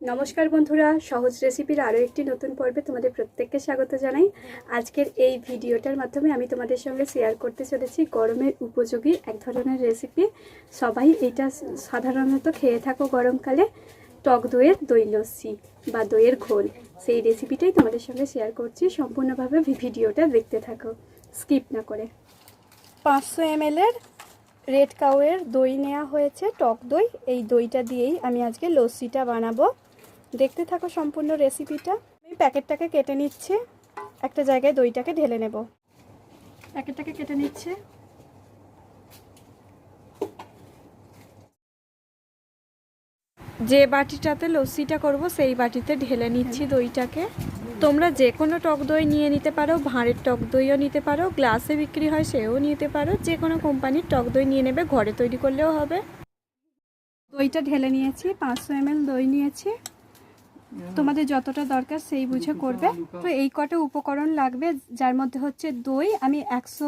নমস্কার বন্ধুরা, সহজ রেসিপির আরও একটি নতুন পর্বে তোমাদের প্রত্যেককে স্বাগত জানাই। আজকের এই ভিডিওটার মাধ্যমে আমি তোমাদের সঙ্গে শেয়ার করতে চলেছি গরমের উপযোগী এক ধরনের রেসিপি সবাই এটা সাধারণত খেয়ে থাকো গরমকালে, টক দইয়ের দই লস্যি বা দইয়ের ঘোল। সেই রেসিপিটাই তোমাদের সঙ্গে শেয়ার করছি, সম্পূর্ণভাবে ভিডিওটা দেখতে থাকো। স্কিপ না করে। পাঁচশো এমএলের রেড কাউয়ের দই নেওয়া হয়েছে টক দই। এই দইটা দিয়েই আমি আজকে লস্যিটা বানাবো। দেখতে থাকো সম্পূর্ণ রেসিপিটা আমি প্যাকেটটাকে কেটে নিচ্ছি। একটা জায়গায় দইটাকে ঢেলে নেব। প্যাকেটটাকে কেটে নিচ্ছে। যে বাটিটাতে লস্যিটা করব, সেই বাটিতে ঢেলে নিচ্ছি দইটাকে। তোমরা যে কোনো টক দই নিয়ে নিতে পারো, ভাঁড়ের টক দইও নিতে পারো, গ্লাসে বিক্রি হয় সেও নিতে পারো। যে কোনো কোম্পানির টক দই নিয়ে নেবে, ঘরে তৈরি করলেও হবে। দইটা ঢেলে নিয়েছি, পাঁচশো এমএল দই নিয়েছি। তোমাদের যতটা দরকার সেই বুঝে করবে। তো এই কটা উপকরণ লাগবে যার মধ্যে হচ্ছে দই। আমি একশো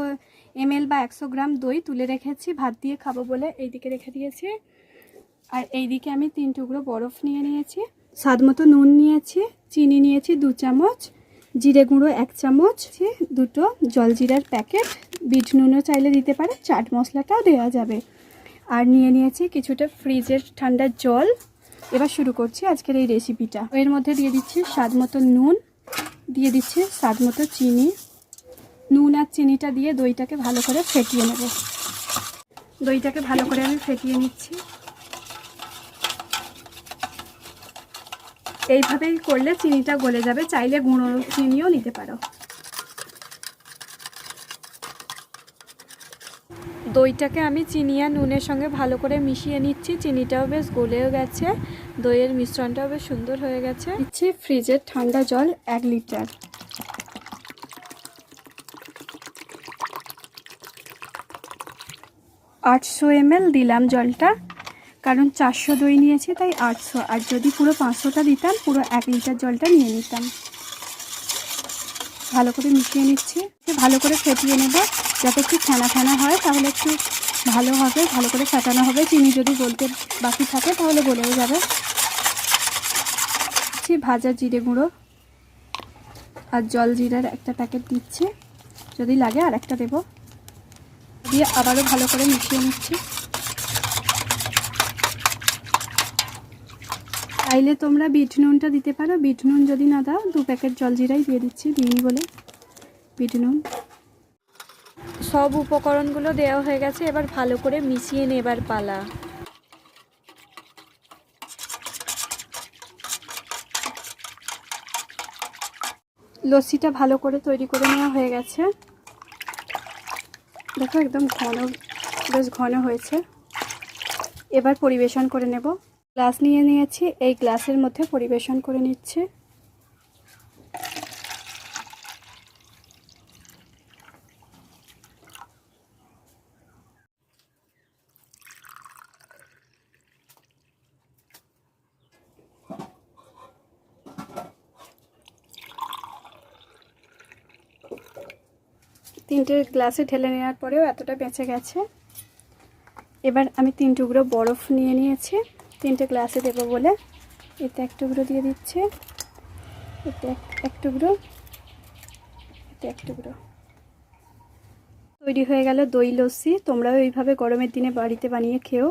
এমএল বা একশো গ্রাম দই তুলে রেখেছি ভাত দিয়ে খাব বলে এইদিকে রেখে দিয়েছি। আর এইদিকে আমি তিন টুকরো বরফ নিয়ে নিয়েছি। স্বাদ মতো নুন নিয়েছি চিনি নিয়েছি দু চামচ জিরে গুঁড়ো এক চামচ দুটো জলজিরার প্যাকেট বিট নুনও চাইলে দিতে পারে চাট মশলাটাও দেওয়া যাবে। আর নিয়ে নিয়েছি কিছুটা ফ্রিজের ঠান্ডা জল এবার শুরু করছি আজকের এই রেসিপিটা এর মধ্যে দিয়ে দিচ্ছি স্বাদ মতো নুন, দিয়ে দিচ্ছি স্বাদ মতো চিনি। নুন আর চিনিটা দিয়ে দইটাকে ভালো করে ফেটিয়ে নেব। দইটাকে ভালো করে আমি ফেটিয়ে নিচ্ছি। এইভাবেই করলে চিনিটা গলে যাবে, চাইলে গুঁড়ো চিনিও নিতে পারো। দইটাকে আমি চিনি আর নুনের সঙ্গে ভালো করে মিশিয়ে নিচ্ছি। চিনিটাও বেশ গলেও গেছে। দইয়ের মিশ্রণটাও বেশ সুন্দর হয়ে গেছে। দিচ্ছি ফ্রিজের ঠান্ডা জল এক লিটার। আটশো এমএল দিলাম জলটা, কারণ চারশো দই নিয়েছি তাই আটশো। আর যদি পুরো পাঁচশোটা দিতাম, পুরো এক লিটার জলটা নিয়ে নিতাম। ভালো করে মিশিয়ে নিচ্ছি। ভালো করে ফেটিয়ে নেব, যাতে একটু ফেনা ফেনা হয়, তাহলে একটু ভালো হবে, ভালো করে ফেটানো হবে। চিনি যদি গলতে বাকি থাকে তাহলে গলেও যাবে। ভাজা জিরে গুঁড়ো আর জল জিরার একটা প্যাকেট দিচ্ছি। যদি লাগে আর একটা দেবো। দিয়ে আবারও ভালো করে মিশিয়ে নিচ্ছি। চাইলে তোমরা বিট নুনটা দিতে পারো। বিট নুন যদি না দাও, দু প্যাকেট জলজিরাই দিয়ে দিচ্ছি, দিইনি বলে। বিট নুন। সব উপকরণগুলো দেওয়া হয়ে গেছে, এবার ভালো করে মিশিয়ে নেবার পালা। লস্যিটা ভালো করে তৈরি করে নেওয়া হয়ে গেছে। দেখো একদম ঘন, বেশ ঘন হয়েছে। এবার পরিবেশন করে নেব। গ্লাস নিয়ে নিয়েছি, এই গ্লাসের মধ্যে পরিবেশন করে নিচ্ছে। তিনটে গ্লাসে ঢেলে নেওয়ার পরেও এতটা বেঁচে গেছে। এবার আমি তিন টুকরো বরফ নিয়ে নিয়েছি। তিনটে গ্লাসে দেবো বলে এতে এক টুকরো দিয়ে দিচ্ছে। এতে এক টুকরো, এতে এক টুকরো। তৈরি হয়ে গেল দই লস্যি। তোমরাও এইভাবে গরমের দিনে বাড়িতে বানিয়ে খেও।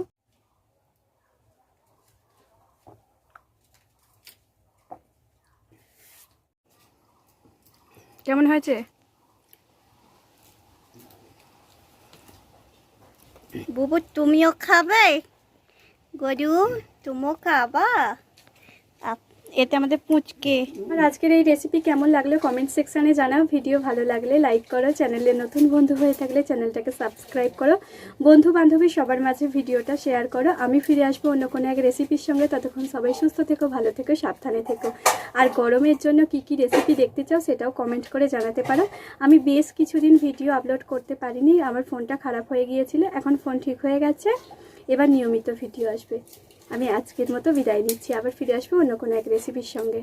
কেমন হয়েছে? বুবু তুমিও খাবে? গরু তুমিও খাবা? এতে আমাদের পুচকে। আর আজকের এই রেসিপি কেমন লাগল কমেন্ট সেকশানে জানাও। ভিডিও ভালো লাগলে লাইক করো। চ্যানেলে নতুন বন্ধু হয়ে থাকলে চ্যানেলটাকে সাবস্ক্রাইব করো। বন্ধু বান্ধবী সবার মাঝে ভিডিওটা শেয়ার করো। আমি ফিরে আসব অন্য কোনো এক রেসিপির সঙ্গে। ততক্ষণ সবাই সুস্থ থেকো, ভালো থেকো, সাবধানে থেকো। আর গরমের জন্য কি কি রেসিপি দেখতে চাও সেটাও কমেন্ট করে জানাতে পারো। আমি বেশ কিছুদিন ভিডিও আপলোড করতে পারিনি। আমার ফোনটা খারাপ হয়ে গিয়েছিল। এখন ফোন ঠিক হয়ে গেছে। এবার নিয়মিত ভিডিও আসবে। আমি আজকের মতো বিদায় নিচ্ছি আবার ফিরে আসব অন্য কোনো এক রেসিপির সঙ্গে।